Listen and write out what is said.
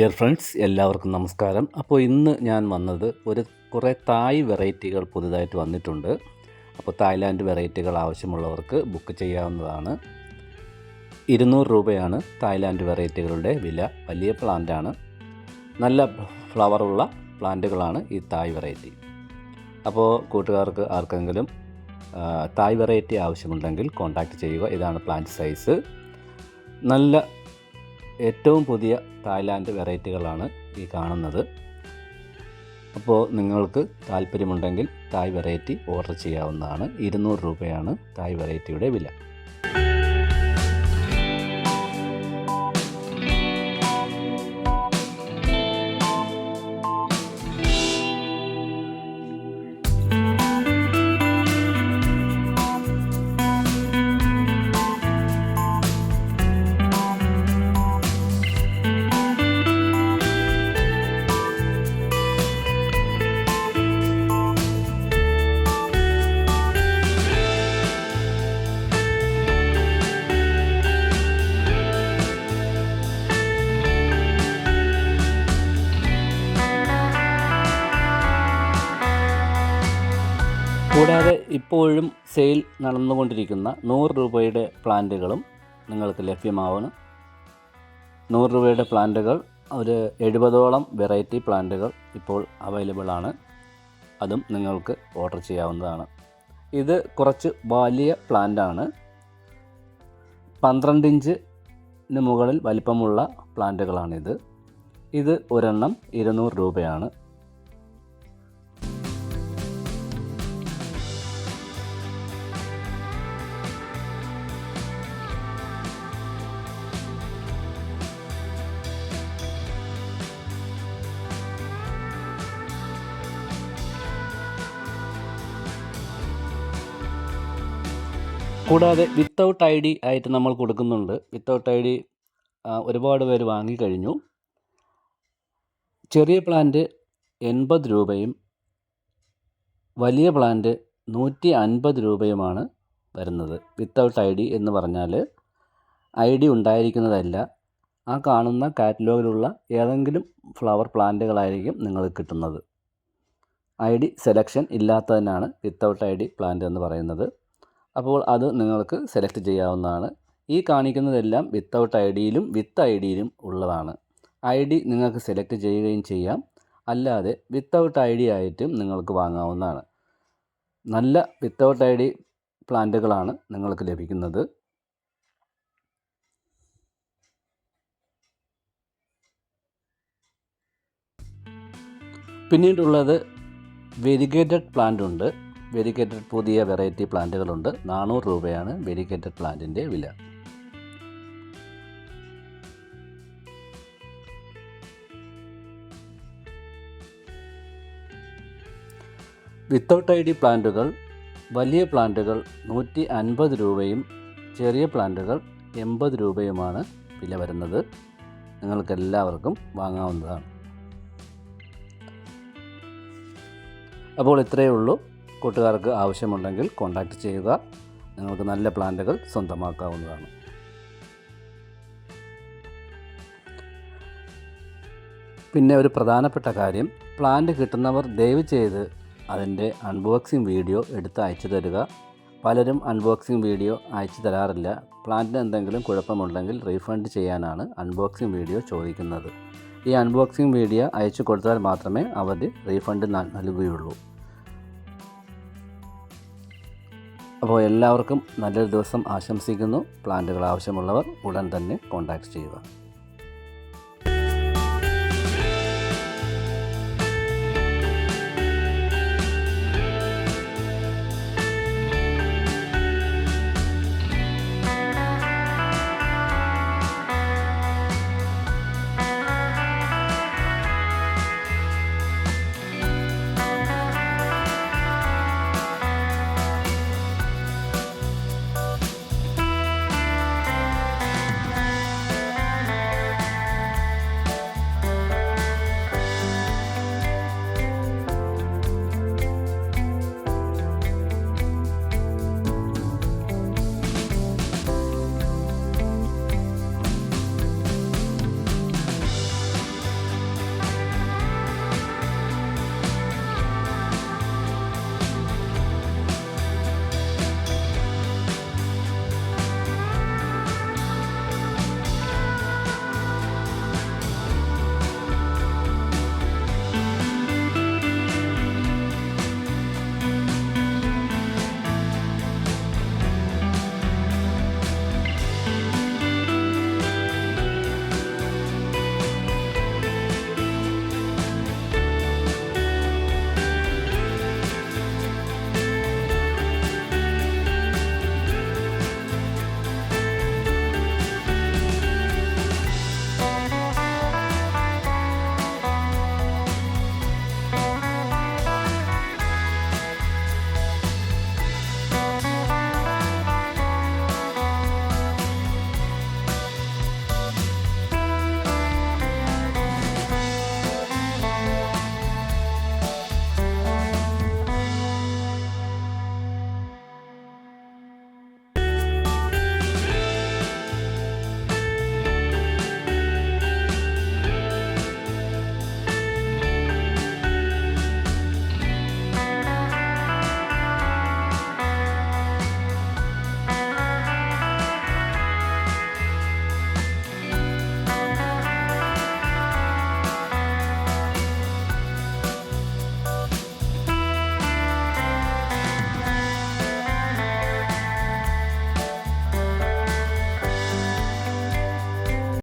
Dear friends എല്ലാവർക്കും നമസ്കാരം. അപ്പോൾ ഇന്ന് ഞാൻ വന്നത് ഒരു കുറേ തായ് വെറൈറ്റികൾ പുതുതായിട്ട് വന്നിട്ടുണ്ട്. അപ്പോൾ തായ്ലാൻഡ് വെറൈറ്റികൾ ആവശ്യമുള്ളവർക്ക് ബുക്ക് ചെയ്യാവുന്നതാണ്. ഇരുന്നൂറ് രൂപയാണ് തായ്ലാൻഡ് വെറൈറ്റികളുടെ വില. വലിയ പ്ലാന്റാണ് നല്ല ഫ്ലവറുള്ള പ്ലാന്റുകളാണ് ഈ തായ് വെറൈറ്റി അപ്പോൾ കൂട്ടുകാർക്ക് ആർക്കെങ്കിലും തായ് വെറൈറ്റി ആവശ്യമുണ്ടെങ്കിൽ കോൺടാക്റ്റ് ചെയ്യുക. ഇതാണ് പ്ലാന്റ് സൈസ് നല്ല ഏറ്റവും പുതിയ തായ്ലാൻഡ് വെറൈറ്റികളാണ് ഈ കാണുന്നത്. അപ്പോൾ നിങ്ങൾക്ക് താല്പര്യമുണ്ടെങ്കിൽ തായ് വെറൈറ്റി ഓർഡർ ചെയ്യാവുന്നതാണ്. ഇരുന്നൂറ് രൂപയാണ് തായ് വെറൈറ്റിയുടെ വില. കൂടാതെ ഇപ്പോഴും സെയിൽ നടന്നുകൊണ്ടിരിക്കുന്ന നൂറ് രൂപയുടെ പ്ലാന്റുകളും നിങ്ങൾക്ക് ലഭ്യമാവുന്നു. നൂറ് രൂപയുടെ പ്ലാന്റുകൾ ഒരു എഴുപതോളം വെറൈറ്റി പ്ലാന്റുകൾ ഇപ്പോൾ അവൈലബിൾ ആണ്. അതും നിങ്ങൾക്ക് ഓർഡർ ചെയ്യാവുന്നതാണ്. ഇത് കുറച്ച് വലിയ പ്ലാന്റാണ് പന്ത്രണ്ട് ഇഞ്ചിന് മുകളിൽ വലിപ്പമുള്ള പ്ലാന്റുകളാണിത്. ഇത് ഒരെണ്ണം ഇരുന്നൂറ് രൂപയാണ്. കൂടാതെ വിത്തൗട്ട് ഐ ഡി ആയിട്ട് നമ്മൾ കൊടുക്കുന്നുണ്ട്. വിത്തൗട്ട് ഐ ഡി ഒരുപാട് പേര് വാങ്ങിക്കഴിഞ്ഞു ചെറിയ പ്ലാന്റ് എൺപത് രൂപയും വലിയ പ്ലാന്റ് നൂറ്റി അൻപത് രൂപയുമാണ് വരുന്നത്. വിത്തൗട്ട് ഐ ഡി എന്ന് പറഞ്ഞാൽ ഐ ഡി ഉണ്ടായിരിക്കുന്നതല്ല ആ കാണുന്ന കാറ്റലോഗിലുള്ള ഏതെങ്കിലും ഫ്ലവർ പ്ലാന്റുകളായിരിക്കും നിങ്ങൾ കിട്ടുന്നത്. ഐ ഡി സെലക്ഷൻ ഇല്ലാത്തതിനാണ് വിത്തൗട്ട് ഐ ഡി പ്ലാന്റ് എന്ന് പറയുന്നത്. അപ്പോൾ അത് നിങ്ങൾക്ക് സെലക്ട് ചെയ്യാവുന്നതാണ്. ഈ കാണിക്കുന്നതെല്ലാം വിത്തൗട്ട് ഐ ഡിയിലും വിത്ത് ഐ ഡിയിലും ഉള്ളതാണ്. ഐ ഡി നിങ്ങൾക്ക് സെലക്ട് ചെയ്യുകയും ചെയ്യാം. അല്ലാതെ വിത്തൗട്ട് ഐ ഡി ആയിട്ടും നിങ്ങൾക്ക് വാങ്ങാവുന്നതാണ്. നല്ല വിത്തൗട്ട് ഐ ഡി പ്ലാന്റുകളാണ് നിങ്ങൾക്ക് ലഭിക്കുന്നത്. പിന്നീടുള്ളത് വെരിഗേറ്റഡ് പ്ലാന്റ് ഉണ്ട്. വെരിഗേറ്റഡ് പുതിയ വെറൈറ്റി പ്ലാന്റുകളുണ്ട്. നാനൂറ് രൂപയാണ് വെരിക്കേറ്റഡ് പ്ലാന്റിന്റെ വില. വിത്തൗട്ട് ഐ ഡി പ്ലാന്റുകൾ വലിയ പ്ലാന്റുകൾ നൂറ്റി അൻപത് രൂപയും ചെറിയ പ്ലാന്റുകൾ എൺപത് രൂപയുമാണ് വില വരുന്നത്. നിങ്ങൾക്കെല്ലാവർക്കും വാങ്ങാവുന്നതാണ്. അപ്പോൾ ഇത്രയേ ഉള്ളൂ. കൂട്ടുകാർക്ക് ആവശ്യമുണ്ടെങ്കിൽ കോൺടാക്റ്റ് ചെയ്യുക. നിങ്ങൾക്ക് നല്ല പ്ലാന്റുകൾ സ്വന്തമാക്കാവുന്നതാണ്. പിന്നെ ഒരു പ്രധാനപ്പെട്ട കാര്യം പ്ലാന്റ് കിട്ടുന്നവർ ദയവ് ചെയ്ത് അതിന്റെ അൺബോക്സിംഗ് വീഡിയോ എടുത്ത് അയച്ചു തരിക. പലരും അൺബോക്സിംഗ് വീഡിയോ അയച്ചു തരാറില്ല. പ്ലാന്റിന് എന്തെങ്കിലും കുഴപ്പമുണ്ടെങ്കിൽ റീഫണ്ട് ചെയ്യാനാണ് അൺബോക്സിംഗ് വീഡിയോ ചോദിക്കുന്നത്. ഈ അൺബോക്സിംഗ് വീഡിയോ അയച്ചു കൊടുത്താൽ മാത്രമേ അവർ റീഫണ്ട് നൽകുകയുള്ളൂ. അപ്പോൾ എല്ലാവർക്കും നല്ലൊരു ദിവസം ആശംസിക്കുന്നു. പ്ലാന്റുകൾ ആവശ്യമുള്ളവർ ഉടൻ തന്നെ കോൺടാക്റ്റ് ചെയ്യുക.